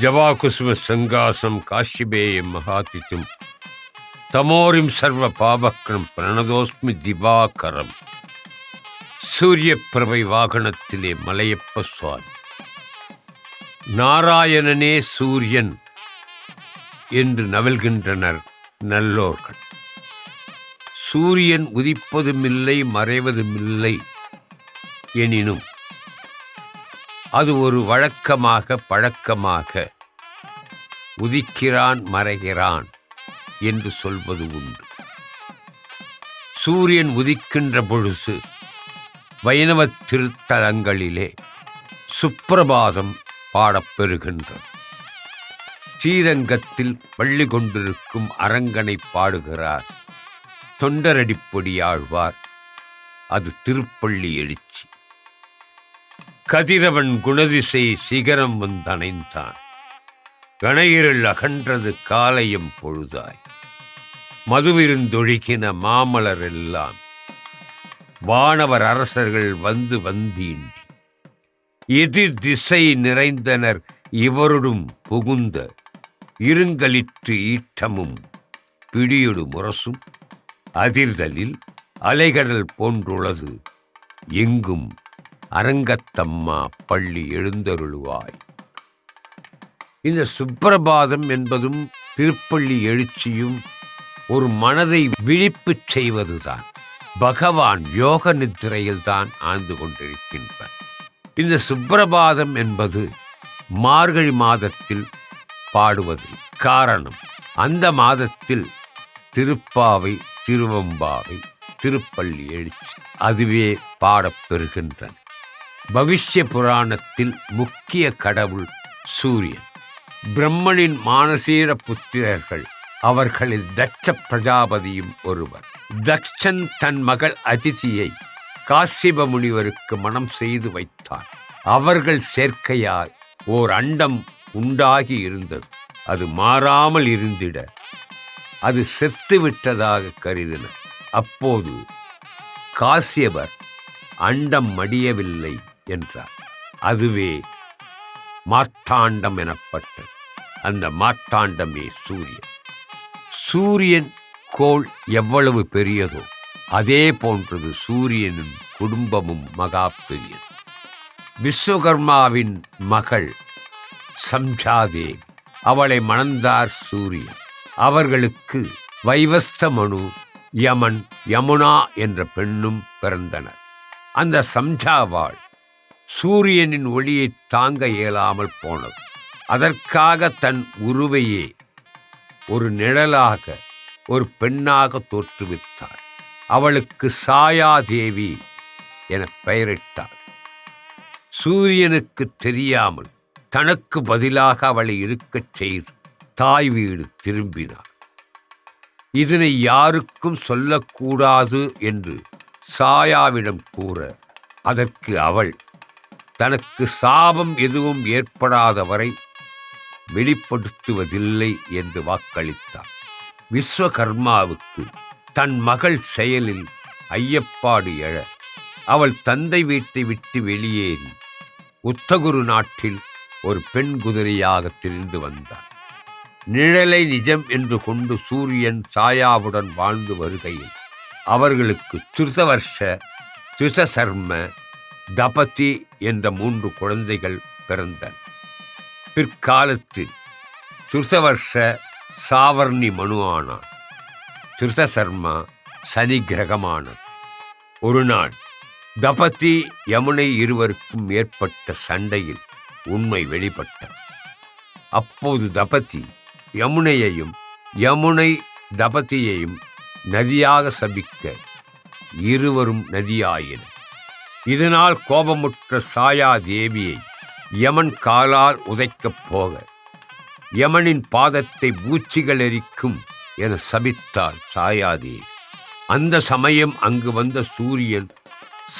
ஜவாகுசும சங்காசம் காஷிபேயம் மகாதித்தும் தமோரிம் சர்வ பாபக்ரம் பிரணதோஸ்மி திவாகரம் சூரிய பிரபை வாகனத்திலே மலையப்ப சுவாமி நாராயணனே சூரியன் என்று நவல்கின்றனர் நல்லோர்கள்। சூரியன் உதிப்பதுமில்லை மறைவதுமில்லை எனினும் அது ஒரு வழக்கமாக பழக்கமாக உதிக்கிறான் மறைகிறான் என்று சொல்வது உண்டு. சூரியன் உதிக்கின்ற பொழுது வைணவ திருத்தலங்களிலே சுப்பிரபாதம் பாடப்பெறுகின்றது ஸ்ரீரங்கத்தில் பள்ளி கொண்டிருக்கும் அரங்கனை பாடுகிறார். தொண்டரடிப்பொடி ஆழ்வார். அது திருப்பள்ளி எழுச்சி. கதிரவன் குணதிசை சிகரம் வந்தணைந்தான். கணையிருள் அகன்றது காலையும் பொழுதாய். மதுவிருந்தொழுகின மாமலர் எல்லாம் வானவர் அரசர்கள் வந்து வந்தீண்டி எதிர் திசை நிறைந்தனர் இவருடும் புகுந்த இருங்கலிற்று ஈட்டமும் பிடியொடு முரசும் அதிர்தலில் அலைகடல் போன்றுள்ளது எங்கும் அரங்கத்தம்மா பள்ளி எழுந்தருளுவாய். இந்த சுப்பிரபாதம் என்பதும் திருப்பள்ளி எழுச்சியும் ஒரு மனதை விழிப்புச் செய்வதுதான். பகவான் யோக நித்திரையில் தான் ஆழ்ந்து கொண்டிருக்கின்றார். இந்த சுப்பிரபாதம் என்பது மார்கழி மாதத்தில் பாடுவது காரணம். அந்த மாதத்தில் திருப்பாவை திருவம்பாவை திருப்பள்ளி எழுச்சி அதுவே பாடப்பெறுகின்றன பவிஷ்ய புராணத்தில் முக்கிய கடவுள் சூரியன். பிரம்மனின் மானசீர புத்திரர்கள் அவர்களில் தட்ச பிரஜாபதியும் ஒருவர். தக்ஷன் தன் மகள் அதிதியை காசிப முனிவருக்கு மனம் செய்து வைத்தார். அவர்கள் சேர்க்கையால் ஓர் அண்டம் உண்டாகி இருந்தது. அது மாறாமல் இருந்திட அது செத்து விட்டதாக கருதினர். அப்போது காசியவர் அண்டம் மடியவில்லை என்றார். அதுவே மார்த்தாண்டம் எனப்பட்டது. அந்த மார்த்தாண்டமே சூரியன். சூரியன் கோள் எவ்வளவு பெரியதோ அதே போன்றது சூரியனின் குடும்பமும் மகா பெரியது. விஸ்வகர்மாவின் மகள் சம்ஜாதேவி அவளை மணந்தார் சூரியன். அவர்களுக்கு வைவஸ்த மனு யமன் யமுனா என்ற பெண்ணும் பிறந்தனர். அந்த சம்ஜாவாள் சூரியனின் ஒளியை தாங்க இயலாமல் போனது. அதற்காக தன் உருவையே ஒரு நிழலாக ஒரு பெண்ணாக தோற்றுவித்தாள். அவளுக்கு சாயாதேவி என பெயரிட்டார் சூரியனுக்கு தெரியாமல் தனக்கு பதிலாக அவளை இருக்கச் செய்து தாய் வீடு திரும்பினார் இதனை யாருக்கும் சொல்லக்கூடாது என்று சாயாவிடம் கூற அதற்கு அவள் தனக்கு சாபம் எதுவும் ஏற்படாதவரை வெளிப்படுத்துவதில்லை என்று வாக்களித்தார். விஸ்வகர்மாவுக்கு தன் மகள் செயலில் ஐயப்பாடு எழ அவள் தந்தை வீட்டை விட்டு வெளியேறி உத்தகுரு நாட்டில் ஒரு பெண் குதிரையாக திரிந்து வந்தார். நிழலை நிஜம் என்று கொண்டு சூரியன் சாயாவுடன் வாழ்ந்து வருகையில் அவர்களுக்கு திருசவர்ஷ திருசசர்ம தபதி என்ற மூன்று குழந்தைகள் பிறந்தன. பிற்காலத்தில் சுசவர்ஷ சாவர்ணி மனு ஆனான் சுசசர்மா சனி கிரகமானது. ஒரு நாள் தபதி யமுனை இருவருக்கும் ஏற்பட்ட சண்டையில் உண்மை வெளிப்பட்டது. அப்போது தபதி யமுனையையும் யமுனை தபதியையும் நதியாக சபிக்க இருவரும் நதியாயினர். இதனால் கோபமுற்ற சாயா தேவியை யமன் காலால் உதைக்கப் போக யமனின் பாதத்தை பூச்சிகள் எரிக்கும் என சபித்தார் சாயாதேவி அந்த சமயம் அங்கு வந்த சூரியன்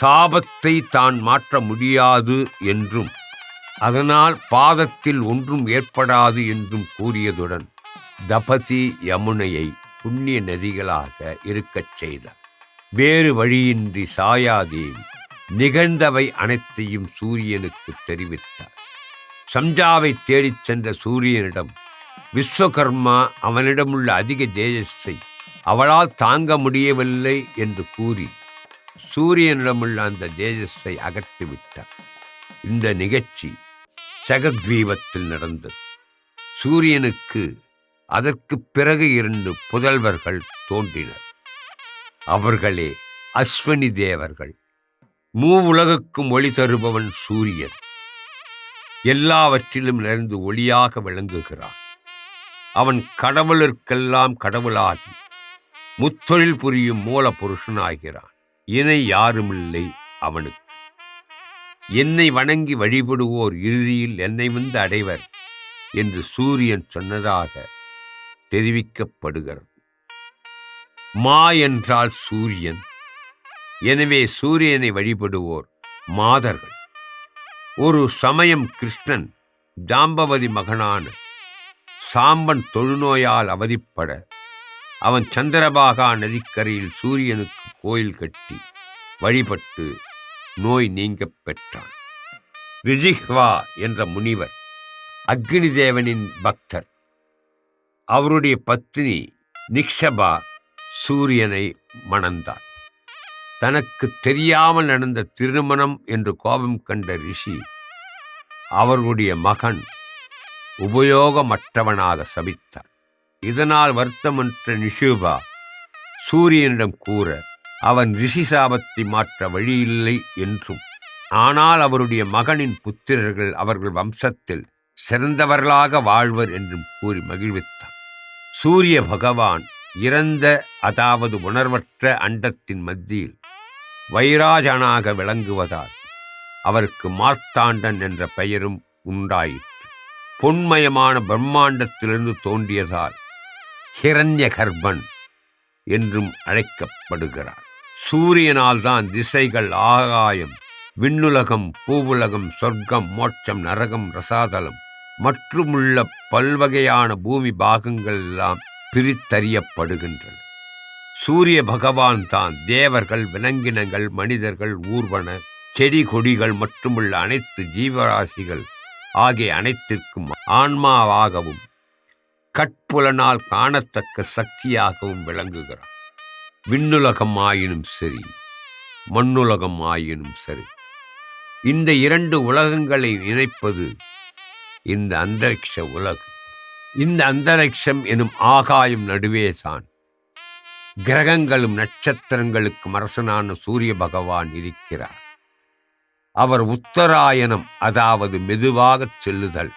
சாபத்தை தான் மாற்ற முடியாது என்றும் அதனால் பாதத்தில் ஒன்றும் ஏற்படாது என்றும் கூறியதுடன் தபதி யமுனையை புண்ணிய நதிகளாக இருக்கச் செய்தார். வேறு வழியின்றி சாயாதேவி நிகழ்ந்தவை அனைத்தையும் சூரியனுக்கு தெரிவித்தார். சம்ஜாவை தேடிச் சென்ற சூரியனிடம் விஸ்வகர்மா அவனிடமுள்ள அதிக தேஜஸை அவளால் தாங்க முடியவில்லை என்று கூறி சூரியனிடமுள்ள அந்த தேஜஸை அகற்றிவிட்டார் இந்த நிகழ்ச்சி ஜெகத்வீபத்தில் நடந்தது. சூரியனுக்கு அதற்கு பிறகு இரண்டு புதல்வர்கள் தோன்றினர். அவர்களே அஸ்வனி தேவர்கள். மூவுலகுக்கும் ஒளி தருபவன் சூரியன். எல்லாவற்றிலும் நிறைந்து ஒளியாக விளங்குகிறான். அவன் கடவுளிற்கெல்லாம் கடவுளாகி முத்தொழில் புரியும் மூல புருஷனாகிறான் இணை யாருமில்லை அவனுக்கு. என்னை வணங்கி வழிபடுவோர் இறுதியில் என்னை வந்து அடைவர் என்று சூரியன் சொன்னதாக தெரிவிக்கப்படுகிறது. மா என்றால் சூரியன் எனவே சூரியனை வழிபடுவோர் மாதர்கள். ஒரு சமயம் கிருஷ்ணன் ஜாம்பவதி மகனான சாம்பன் தொழுநோயால் அவதிப்பட அவன் சந்திரபாகா நதிக்கரையில் சூரியனுக்கு கோயில் கட்டி வழிபட்டு நோய் நீங்கப் பெற்றான். ரிஜிஹ்வா என்ற முனிவர் அக்னி தேவனின் பக்தர். அவருடைய பத்னி நிக்ஷபா சூரியனை மணந்தார். தனக்கு தெரியாமல் நடந்த திருமணம் என்று கோபம் கண்ட ரிஷி அவர்களுடைய மகன் உபயோகமற்றவனாக சபித்தார். இதனால் வருத்தமற்ற நிஷூபா சூரியனிடம் கூற அவன் ரிஷி சாபத்தை மாற்ற வழியில்லை என்றும் ஆனால் அவருடைய மகனின் புத்திரர்கள் அவர்கள் வம்சத்தில் சிறந்தவர்களாக வாழ்வர் என்றும் கூறி மகிழ்வித்தார் சூரிய பகவான் இறந்த அதாவது உணர்வற்ற அண்டத்தின் மத்தியில் வைராஜனாக விளங்குவதால் அவருக்கு மார்த்தாண்டன் என்ற பெயரும் உண்டாயிற்று. பொன்மயமான பிரம்மாண்டத்திலிருந்து தோன்றியதால் ஹிரண்ய கர்ப்பன் என்றும் அழைக்கப்படுகிறார். சூரியனால் தான் திசைகள் ஆகாயம் விண்ணுலகம் பூவுலகம் சொர்க்கம் மோட்சம் நரகம் ரசாதலம் மற்றுமுள்ள பல்வகையான பூமி பாகங்கள் எல்லாம் பிரித்தறியப்படுகின்றன. சூரிய பகவான் தான் தேவர்கள் விலங்கினங்கள் மனிதர்கள் ஊர்வன செடி கொடிகள் மட்டுமுள்ள அனைத்து ஜீவராசிகள் ஆகிய அனைத்திற்கும் ஆன்மாவாகவும் கட்புலனால் காணத்தக்க சக்தியாகவும் விளங்குகிறார். விண்ணுலகம் ஆயினும் சரி மண்ணுலகம் ஆயினும் சரி இந்த இரண்டு உலகங்களை இணைப்பது இந்த அந்தரிக்ஷ உலகு. இந்த அந்தரிக்ஷம் எனும் ஆகாயம் நடுவே தான் கிரகங்களும் நட்சத்திரங்களுக்கும் அரசனான சூரிய பகவான் இருக்கிறார். அவர் உத்தராயணம் அதாவது மெதுவாகச் செல்லுதல்.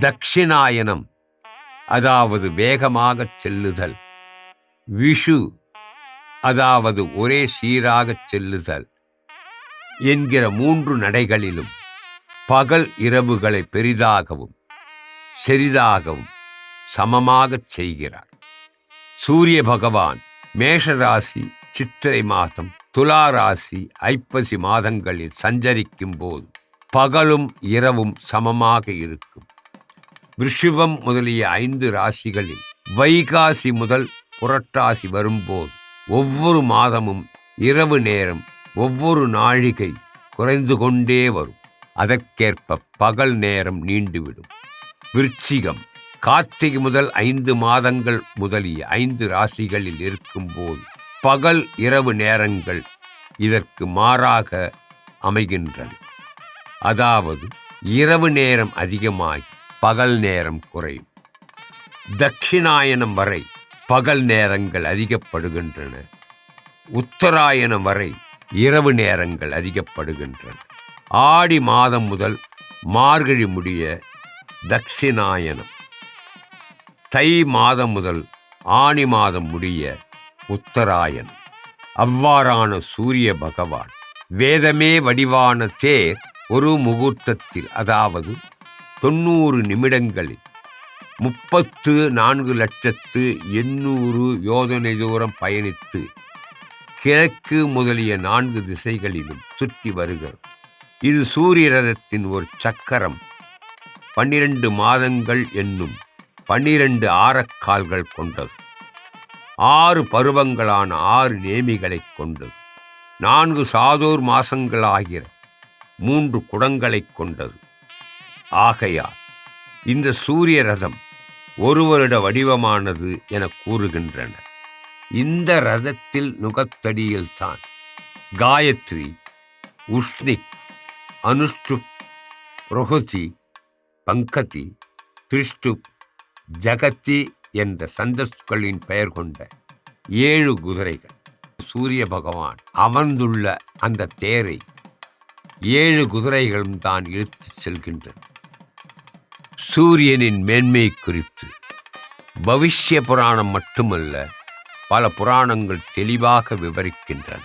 தக்ஷிணாயனம் அதாவது வேகமாகச் செல்லுதல். விஷு அதாவது ஒரே சீராகச் செல்லுதல். என்கிற மூன்று நடைகளிலும் பகல் இரவுகளை பெரிதாகவும் செரிதாகவும் சமமாகச் செய்கிறார். சூரிய பகவான் மேஷராசி சித்திரை மாதம் துலா ராசி ஐப்பசி மாதங்களில் சஞ்சரிக்கும் போது பகலும் இரவும் சமமாக இருக்கும். விஷுவம் முதலிய ஐந்து ராசிகளில் வைகாசி முதல் புரட்டாசி வரும்போது ஒவ்வொரு மாதமும் இரவு நேரம் ஒவ்வொரு நாழிகை குறைந்து கொண்டே வரும். அதற்கேற்ப பகல் நேரம் நீண்டுவிடும். விருச்சிகம் கார்த்திகை முதல் ஐந்து மாதங்கள் முதலிய ஐந்து ராசிகளில் இருக்கும்போது பகல் இரவு நேரங்கள் இதற்கு மாறாக அமைகின்றன. அதாவது இரவு நேரம் அதிகமாகி பகல் நேரம் குறையும். தட்சிணாயனம் வரை பகல் நேரங்கள் அதிகப்படுகின்றன. உத்தராயணம் வரை இரவு நேரங்கள் அதிகப்படுகின்றன. ஆடி மாதம் முதல் மார்கழி முடிய தட்சிணாயனம் தை மாதம் முதல் ஆணி மாதம் முடிய உத்தராயன். அவ்வாறான சூரிய பகவான் வேதமே வடிவான தேர் ஒரு முகூர்த்தத்தில் அதாவது தொண்ணூறு நிமிடங்களில் முப்பத்து நான்கு லட்சத்து எண்ணூறு யோஜனை தூரம் பயணித்து கிழக்கு முதலிய நான்கு திசைகளிலும் சுற்றி வருகிறது. இது சூரிய ரதத்தின் ஒரு சக்கரம். பன்னிரண்டு மாதங்கள் என்னும் பன்னிரண்டு ஆரக்கால்கள் கொண்டது. ஆறு பருவங்களான ஆறு நேமிகளைக் கொண்டது. நான்கு சாதோர் மாசங்களாகிற மூன்று குடங்களைக் கொண்டது. ஆகையால் இந்த சூரிய ரதம் ஒரு வருட வடிவமானது என கூறுகின்றனர். இந்த ரதத்தில் நுகத்தடியில்தான் காயத்ரி உஷ்ணிக் அனுஷ்டுப் புரொகுதி பங்கதி திருஷ்டுப் ஜகத்தி என்ற சந்தஸ்களின் பெயர் கொண்ட ஏழு குதிரைகள். சூரிய பகவான் அமர்ந்துள்ள அந்த தேரை ஏழு குதிரைகளும் தான் இழுத்துச் செல்கின்றன. சூரியனின் மேன்மை குறித்து பவிஷ்ய புராணம் மட்டுமல்ல பல புராணங்கள் தெளிவாக விவரிக்கின்றன.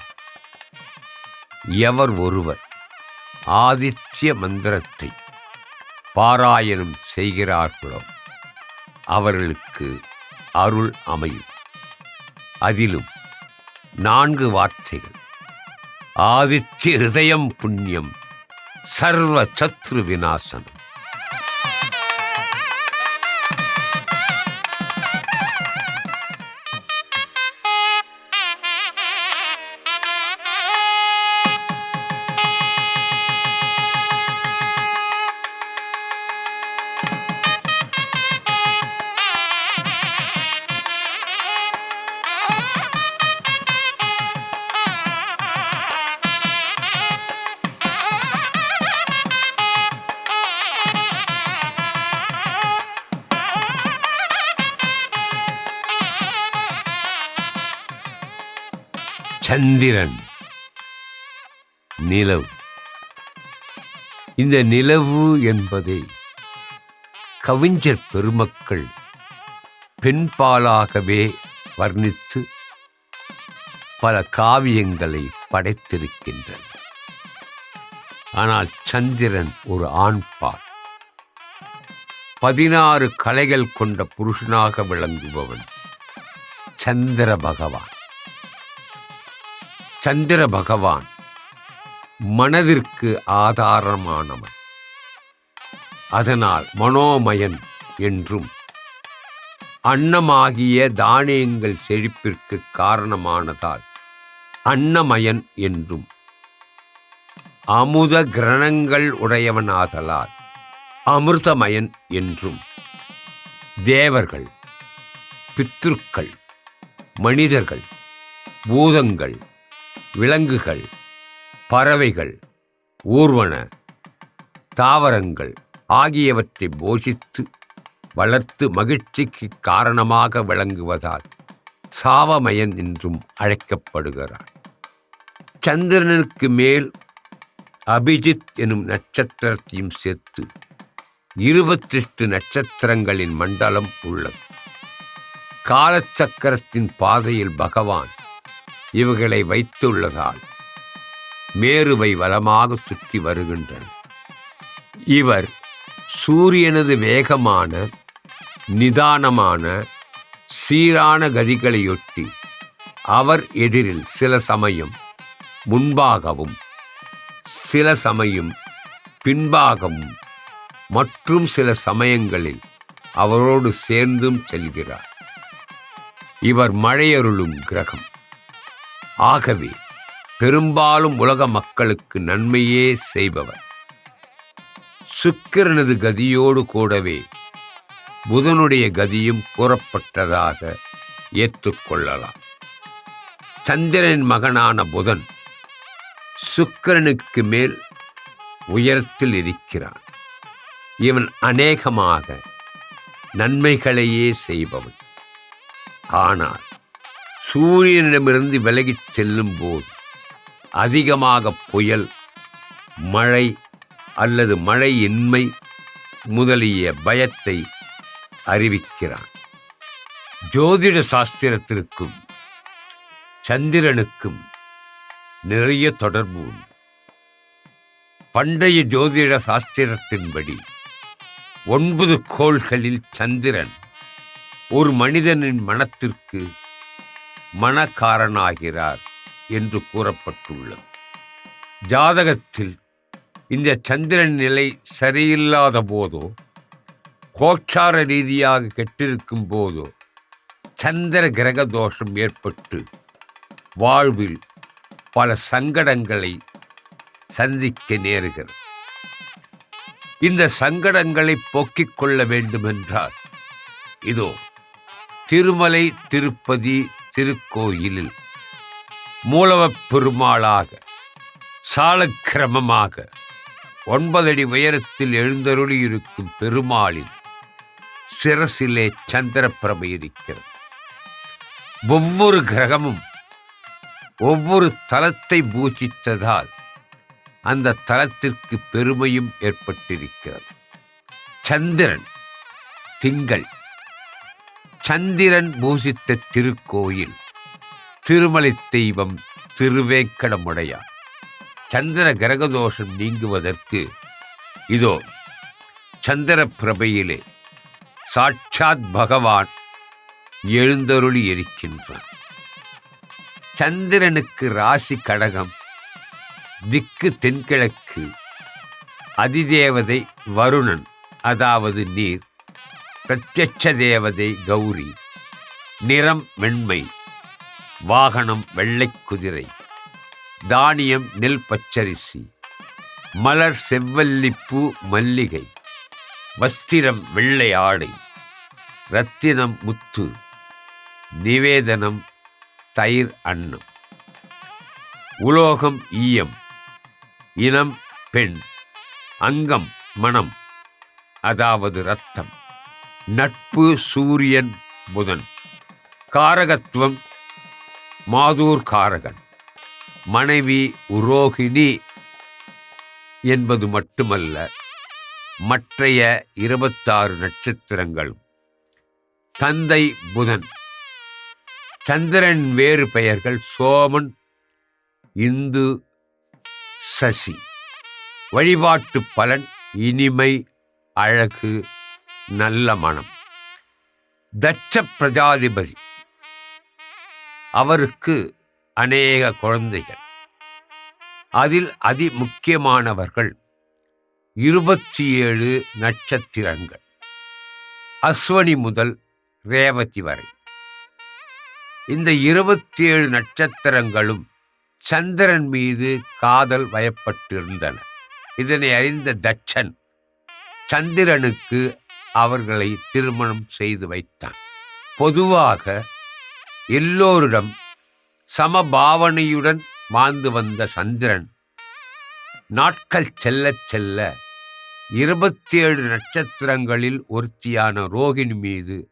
எவர் ஒருவர் ஆதித்ய மந்திரத்தை பாராயணம் செய்கிறார்களோ அவர்களுக்கு அருள் அமையும். அதிலும் நான்கு வார்த்தைகள். ஆதித்ய ஹிருதயம் புண்ணியம் சர்வ சத்ரு விநாசனம். சந்திரன். நிலவு. இந்த நிலவு என்பதை கவிஞர் பெருமக்கள் பெண்பாலாகவே வர்ணித்து பல காவியங்களை படைத்திருக்கின்றன ஆனால் சந்திரன் ஒரு ஆண்பால். பதினாறு கலைகள் கொண்ட புருஷனாக விளங்குபவன் சந்திர பகவான். சந்திர பகவான் மனதிற்கு ஆதாரமானவன். அதனால் மனோமயன் என்றும் அன்னமாகிய தானியங்கள் செழிப்பிற்கு காரணமானதால் அன்னமயன் என்றும் அமுத கிரணங்கள் உடையவனாதலால் அமிர்தமயன் என்றும் தேவர்கள் பித்ருக்கள் மனிதர்கள் பூதங்கள் விலங்குகள் பறவைகள் ஊர்வன தாவரங்கள் ஆகியவற்றை போஷித்து வளர்த்து மகிழ்ச்சிக்கு காரணமாக விளங்குவதால் சாவமயன் என்றும் அழைக்கப்படுகிறார். சந்திரனுக்கு மேல் அபிஜித் எனும் நட்சத்திரத்தையும் சேர்த்து இருபத்தெட்டு நட்சத்திரங்களின் மண்டலம் உள்ளது. காலச்சக்கரத்தின் பாதையில் பகவான் இவைகளை வைத்துள்ளதால் மேருவை வலமாக சுற்றி வருகின்றன. இவர் சூரியனது வேகமான நிதானமான சீரான கதிகளையொட்டி அவர் எதிரில் சில சமயம் முன்பாகவும் சில சமயம் பின்பாகவும் மற்றும் சில சமயங்களில் அவரோடு சேர்ந்தும் செல்கிறார். இவர் மழையருளும் கிரகம். ஆகவே பெரும்பாலும் உலக மக்களுக்கு நன்மையே செய்பவர். சுக்கிரனது கதியோடு கூடவே புதனுடைய கதியும் கூறப்பட்டதாக ஏற்றுக்கொள்ளலாம். சந்திரன் மகனான புதன் சுக்கிரனுக்கு மேல் உயரத்தில் இருக்கிறான். இவன் அநேகமாக நன்மைகளையே செய்பவன். ஆனால் சூரியனிடமிருந்து விலகிச் செல்லும் போது அதிகமாக புயல் மழை அல்லது மழையின்மை முதலிய பயத்தை அறிவிக்கிறான். ஜோதிட சாஸ்திரத்திற்கும் சந்திரனுக்கும் நிறைய தொடர்பு உண்டு. பண்டைய ஜோதிட சாஸ்திரத்தின்படி ஒன்பது கோள்களில் சந்திரன் ஒரு மனிதனின் மனத்திற்கு மனக்காரனாகிறார் என்று கூறப்பட்டுள்ளது. ஜாதகத்தில் இந்த சந்திரன் நிலை சரியில்லாத போதோ கோச்சார ரீதியாக கெட்டிருக்கும் போதோ சந்திர கிரக தோஷம் ஏற்பட்டு வாழ்வில் பல சங்கடங்களை சந்திக்க நேருகிறது. இந்த சங்கடங்களை போக்கிக் கொள்ள வேண்டுமென்றால் இதோ திருமலை திருப்பதி திருக்கோயிலில் மூலவப் பெருமாளாக சாலக்கிரமமாக ஒன்பதடி உயரத்தில் எழுந்தருளி இருக்கும் பெருமாளின் சிரசிலே சந்திரப்பிரபை இருக்கிறது. ஒவ்வொரு கிரகமும் ஒவ்வொரு தலத்தை பூஜித்ததால் அந்த தலத்திற்கு பெருமையும் ஏற்பட்டிருக்கிறது. சந்திரன் திங்கள் சந்திரன் பூசித்த திருக்கோயில் திருமலை தெய்வம் திருவேங்கடமுடையார். சந்திர கிரகதோஷம் நீங்குவதற்கு இதோ சந்திர பிரபையிலே சாட்சாத் பகவான் எழுந்தருளி இருக்கின்றார். சந்திரனுக்கு ராசி கடகம் திக்கு தென்கிழக்கு அதிதேவதை வருணன் அதாவது நீர் பிரத்யட்ச தேவதை கௌரி. நிறம் வெண்மை. வாகனம் வெள்ளைக் குதிரை. தானியம் நெல் பச்சரிசி. மலர் செவ்வல்லிப்பூ மல்லிகை. வஸ்திரம் வெள்ளை ஆடை. ரத்தினம் முத்து. நிவேதனம் தயிர் அன்னம். உலோகம் ஈயம். இனம் பெண். அங்கம் மனம். அதாவது ரத்தம் நட்பு சூரியன் புதன் காரகத்துவம் மாதூர் காரகன். மனைவி உரோகிணி என்பது மட்டுமல்ல மற்றைய இருபத்தாறு நட்சத்திரங்களும். தந்தை புதன். சந்திரன் வேறு பெயர்கள் சோமன் இந்து சசி. வழிபாட்டு பலன் இனிமை அழகு நல்ல மனம். தட்ச பிரஜாதிபதி. அவருக்கு அநேக குழந்தைகள். அதில் அதி முக்கியமானவர்கள் இருபத்தி ஏழு நட்சத்திரங்கள். அஸ்வனி முதல் ரேவதி வரை. இந்த இருபத்தி ஏழு நட்சத்திரங்களும் சந்திரன் மீது காதல் வயப்பட்டிருந்தன. இதனை அறிந்த தட்சன் சந்திரனுக்கு அவர்களை திருமணம் செய்து வைத்தான். பொதுவாக எல்லோரிடம் சமபாவனையுடன் வாழ்ந்து வந்த சந்திரன் நாட்கள் செல்ல செல்ல இருபத்தி ஏழு நட்சத்திரங்களில் ஒருத்தியான ரோகிணி மீது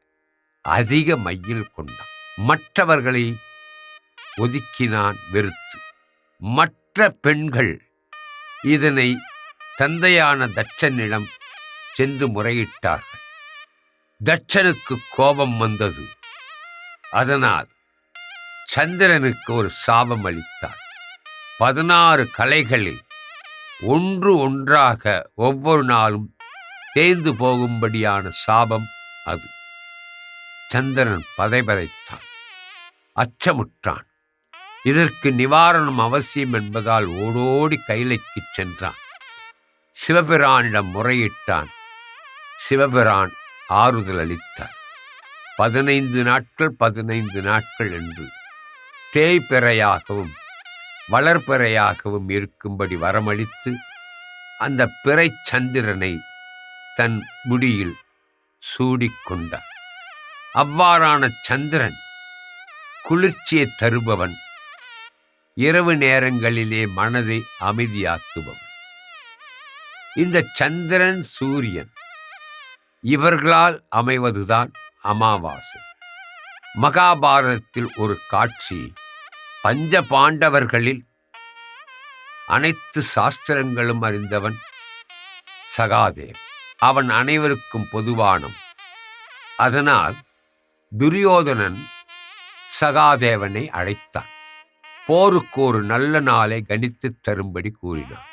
அதிக மையில் கொண்டான். மற்றவர்களை ஒதுக்கினான் வெறுத்து. மற்ற பெண்கள் இதனை தந்தையான தட்சனிடம் சென்று முறையிட்டார்கள் தட்சனுக்கு கோபம் வந்தது. அதனால் சந்திரனுக்கு ஒரு சாபம் அளித்தார். பதினாறு கலைகளில் ஒன்று ஒன்றாக ஒவ்வொரு நாளும் தேய்ந்து போகும்படியான சாபம் அது. சந்திரன் பதைபதைத்தான். அச்சமுற்றான். இதற்கு நிவாரணம் அவசியம் என்பதால் ஓடோடி கைலைக்குச் சென்றான். சிவபிரானிடம் முறையிட்டான். சிவபிரான் ஆறுதல் அளித்தார். பதினைந்து நாட்கள் பதினைந்து நாட்கள் என்று தேய்பிறையாகவும் வளர்பிறையாகவும் இருக்கும்படி வரமளித்து அந்த பிறை சந்திரனை தன் முடியில் சூடிக்கொண்டார் அவ்வாறான சந்திரன் குளிர்ச்சியை தருபவன் இரவு நேரங்களிலே மனதை அமைதியாக்குபவன். இந்த சந்திரன் சூரியன் இவர்களால் அமைவதுதான் அமாவாசை. மகாபாரதத்தில் ஒரு காட்சி பஞ்ச பாண்டவர்களில் அனைத்து சாஸ்திரங்களும் அறிந்தவன் சகாதேவ் அவன் அனைவருக்கும் பொதுவானம் அதனால் துரியோதனன் சகாதேவனை அழைத்தான். போருக்கு ஒரு நல்ல நாளை கணித்துத் தரும்படி கூறினான்.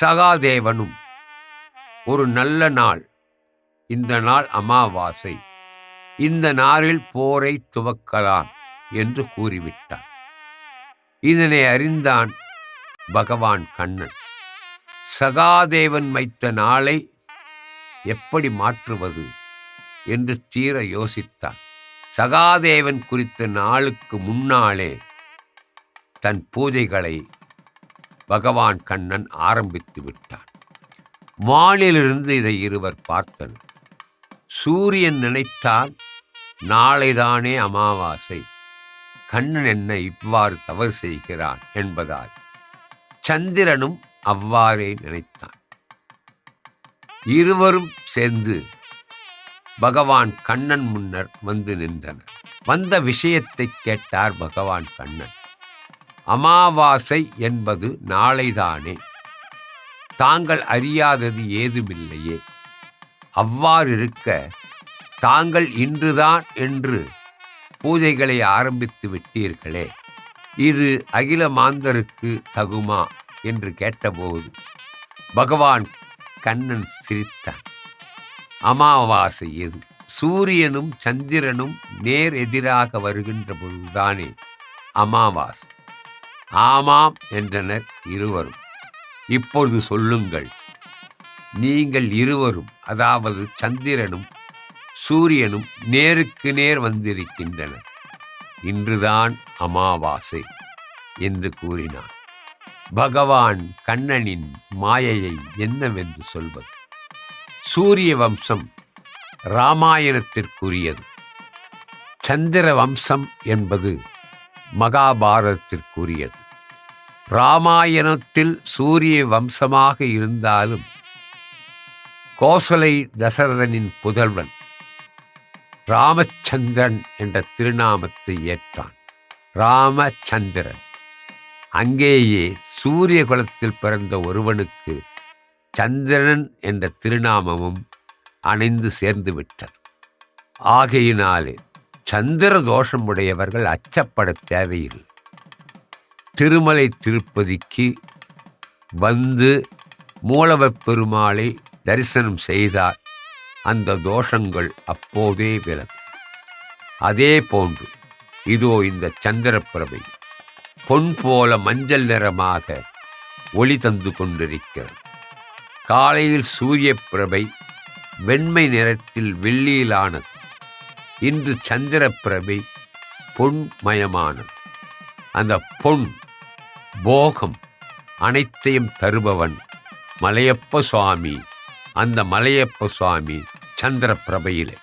சகாதேவனும் ஒரு நல்ல நாள் இந்த நாள் அமாவாசை. இந்த நாளில் போரை துவக்கலாம் என்று கூறிவிட்டான். இதனை அறிந்தான் பகவான் கண்ணன். சகாதேவன் வைத்த நாளை எப்படி மாற்றுவது என்று தீர யோசித்தான். சகாதேவன் குறித்த நாளுக்கு முன்னாலே தன் பூஜைகளை பகவான் கண்ணன் ஆரம்பித்து விட்டான். மானிலிருந்து இதை இருவர் பார்த்தனர். சூரியன் நினைத்தால் நாளைதானே அமாவாசை. கண்ணன் என்ன இவ்வாறு தவறு செய்கிறான் என்பதால் சந்திரனும் அவ்வாறே நினைத்தான். இருவரும் சேர்ந்து பகவான் கண்ணன் முன்னர் வந்து நின்றனர். வந்த விஷயத்தை கேட்டார் பகவான் கண்ணன். அமாவாசை என்பது நாளைதானே. தாங்கள் அறியாதது ஏதுமில்லையே. அவ்வாறிருக்க தாங்கள் இன்றுதான் என்று பூஜைகளை ஆரம்பித்து விட்டீர்களே. இது அகில மாந்தருக்கு தகுமா? என்று கேட்டபோது பகவான் கண்ணன் சிரித்தான். அமாவாசை எது? சூரியனும் சந்திரனும் நேர் எதிராக வருகின்ற பொழுதுதானே அமாவாசை? ஆமாம் என்றனர் இருவரும். இப்பொழுது சொல்லுங்கள். நீங்கள் இருவரும் அதாவது சந்திரனும் சூரியனும் நேருக்கு நேர் வந்திருக்கின்றனர். இன்றுதான் அமாவாசை என்று கூறினான். பகவான் கண்ணனின் மாயையை என்னவென்று சொல்வது? சூரிய வம்சம் இராமாயணத்திற்குரியது. சந்திர வம்சம் என்பது மகாபாரதத்திற்குரியது. ராமாயணத்தில் சூரிய வம்சமாக இருந்தாலும் கோசலை தசரதனின் புதல்வன் ராமச்சந்திரன் என்ற திருநாமத்தை ஏற்றான். ராமச்சந்திரன். அங்கேயே சூரிய குலத்தில் பிறந்த ஒருவனுக்கு சந்திரன் என்ற திருநாமமும் அணைந்து சேர்ந்து விட்டது. ஆகையினாலே சந்திர தோஷமுடையவர்கள் அச்சப்பட தேவையில்லை. திருமலை திருப்பதிக்கு வந்து மூலவப் பெருமாளை தரிசனம் செய்தார். அந்த தோஷங்கள் அப்போதே விலகும். அதே போன்று இதோ இந்த சந்திரப்பிரபை பொன் போல மஞ்சள் நிறமாக ஒளி தந்து கொண்டிருக்கிறது. காலையில் சூரிய பிரபை வெண்மை நிறத்தில் வெள்ளியிலானது. இன்று சந்திரப்பிரபை பொன்மயமானது அந்த பொன் போகம் அனைத்தையும் தருபவன் மலையப்ப சுவாமி. அந்த மலையப்ப சுவாமி சந்திர பிரபையிலே